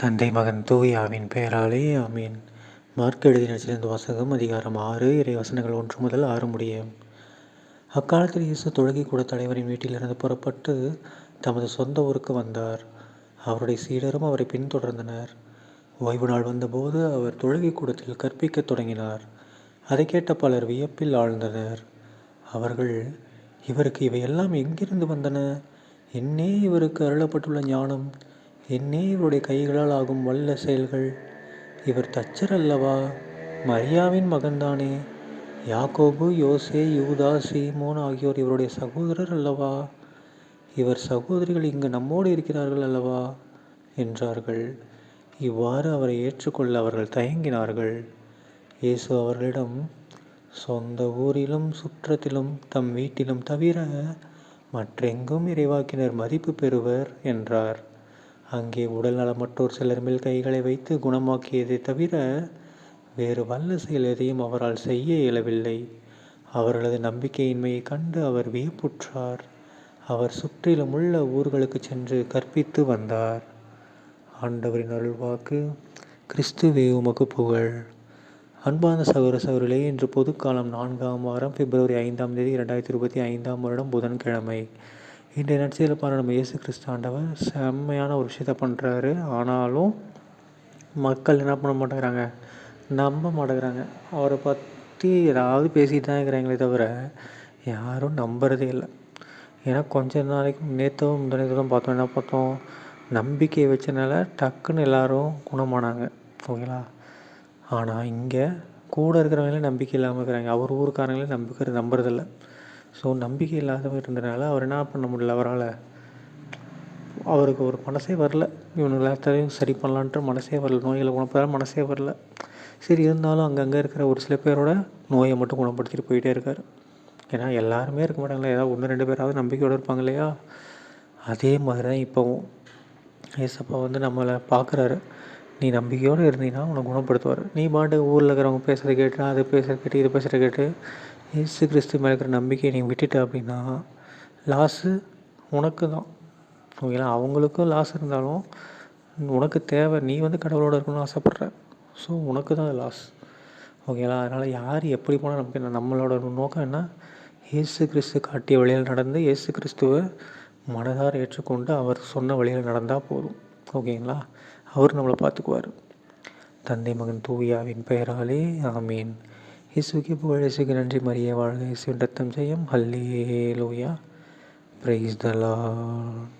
தந்தை மகன் தூயாவின் பெயராலே ஆமீன். மார்க் எழுதின சிறந்த வாசகம் அதிகாரம் ஆறு இறை வசனங்கள் ஒன்று முதல் ஆறு முடியும். அக்காலத்தில் இயேசு தொழுகை கூட தலைவரின் வீட்டிலிருந்து புறப்பட்டு தமது சொந்த ஊருக்கு வந்தார். அவருடைய சீடரும் அவரை பின்தொடர்ந்தனர். ஓய்வு நாள் வந்தபோது அவர் தொழுகை கூடத்தில் கற்பிக்கத் தொடங்கினார். அதை கேட்ட பலர் வியப்பில் ஆழ்ந்தனர். அவர்கள் இவருக்கு இவையெல்லாம் எங்கிருந்து வந்தன? என்னே இவருக்கு அருளப்பட்டுள்ள ஞானம். என்னே இவருடைய கைகளால் ஆகும் வல்ல செயல்கள் இவர் தச்சர் அல்லவா? மரியாவின் மகன்தானே. யாக்கோபு யோசே யூதா சீமோன் ஆகியோர் இவருடைய சகோதரர் அல்லவா? இவர் சகோதரிகள் இங்கு நம்மோடு இருக்கிறார்கள் அல்லவா? என்றார்கள். இவ்வாறு அவரை ஏற்றுக்கொள்ள அவர்கள் தயங்கினார்கள். இயேசு அவர்களிடம் சொந்த ஊரிலும் சுற்றத்திலும் தம் வீட்டிலும் தவிர மற்றெங்கும் இறைவாக்கினர் மதிப்பு பெறுவர் என்றார். அங்கே உடல் நலமற்றோர் சிலர் மேல் கைகளை வைத்து குணமாக்கியதை தவிர வேறு வல்ல செயல் எதையும் அவரால் செய்ய இயலவில்லை. அவர்களது நம்பிக்கையின்மையை கண்டு அவர் வியப்புற்றார். அவர் சுற்றிலும் உள்ள ஊர்களுக்கு சென்று கற்பித்து வந்தார். ஆண்டவரின் அருள்வாக்கு கிறிஸ்துவே உமக்கு புகழ். அன்பான சகோதர சகோதரிகளே இன்று பொதுக்காலம் நான்காம் வாரம் பிப்ரவரி ஐந்தாம் தேதி இரண்டாயிரத்தி இருபத்தி ஐந்தாம் வருடம் புதன்கிழமை. இன்றைய நட்சத்திர பாருங்கள் நம்ம இயேசு கிறிஸ்தாண்டவர் செம்மையான ஒரு விஷயத்த பண்ணுறாரு ஆனாலும் மக்கள் என்ன பண்ண மாட்டேங்கிறாங்க? நம்ப மாட்டேங்கிறாங்க. அவரை பற்றி ஏதாவது பேசிகிட்டு தான் இருக்கிறாங்களே தவிர யாரும் நம்புறதே இல்லை. ஏன்னா கொஞ்ச நாளைக்கு நேற்றும் முந்தினத்து பார்த்தோம். என்ன பார்த்தோம்? நம்பிக்கை வச்சனால டக்குன்னு எல்லோரும் குணமானாங்க. ஓகேங்களா? ஆனால் இங்கே கூட இருக்கிறவங்களே நம்பிக்கை இல்லாமல் இருக்கிறாங்க. அவர் ஊருக்காரங்களே நம்பிக்கை நம்புறதில்லை. ஸோ நம்பிக்கை இல்லாதவர் இருந்தனால அவர் என்ன பண்ண முடியல? அவரால் அவருக்கு ஒரு மனசே வரல. இவனுக்கு எல்லாத்தையும் சரி பண்ணலான்ட்டு மனசே வரல. நோய்களை குணப்படுத்த மனசே வரல. சரி இருந்தாலும் அங்கங்கே இருக்கிற ஒரு சில பேரோட நோயை மட்டும் குணப்படுத்திட்டு போயிட்டே இருக்கார். ஏன்னா எல்லாருமே இருக்க மாட்டாங்களா. ஏதாவது ஒன்று ரெண்டு பேராவது நம்பிக்கையோடு இருப்பாங்க இல்லையா? அதே மாதிரி தான் இப்போவும். ஏசப்பா வந்து நம்மளை பார்க்குறாரு. நீ நம்பிக்கையோடு இருந்தீங்கன்னா உன்னை குணப்படுத்துவார். நீ பாட்டு ஊரில் இருக்கிறவங்க பேசுகிறத கேட்டு அது பேசுகிறத கேட்டு இது பேசுகிறத கேட்டு ஏசு கிறிஸ்து மேலே இருக்கிற நம்பிக்கையை நீ விட்டுட்ட அப்படின்னா லாஸு உனக்கு தான் ஓகேங்களா? அவங்களுக்கும் லாஸ் இருந்தாலும் உனக்கு தேவை நீ வந்து கடவுளோடு இருக்கணும்னு ஆசைப்பட்ற. ஸோ உனக்கு தான் லாஸ் ஓகேங்களா? அதனால் யார் எப்படி போனால் நமக்கு நம்மளோட நோக்கம் என்ன? ஏசு கிறிஸ்து காட்டிய வழியில் நடந்து ஏசு கிறிஸ்துவை மனதார ஏற்றுக்கொண்டு அவர் சொன்ன வழியில் நடந்தால் போதும். ஓகேங்களா? அவர் நம்மளை பார்த்துக்குவார். தந்தை மகன் தூவியாவின் பெயராலே ஆமீன். இயேசுக்கு புகழ் இயேசுக்கு நன்றி மரிய வாழ்க இயேசுவின் ரத்தம் செய்யும் ஹல்லே லூயா பிரைஸ் த லார்ட்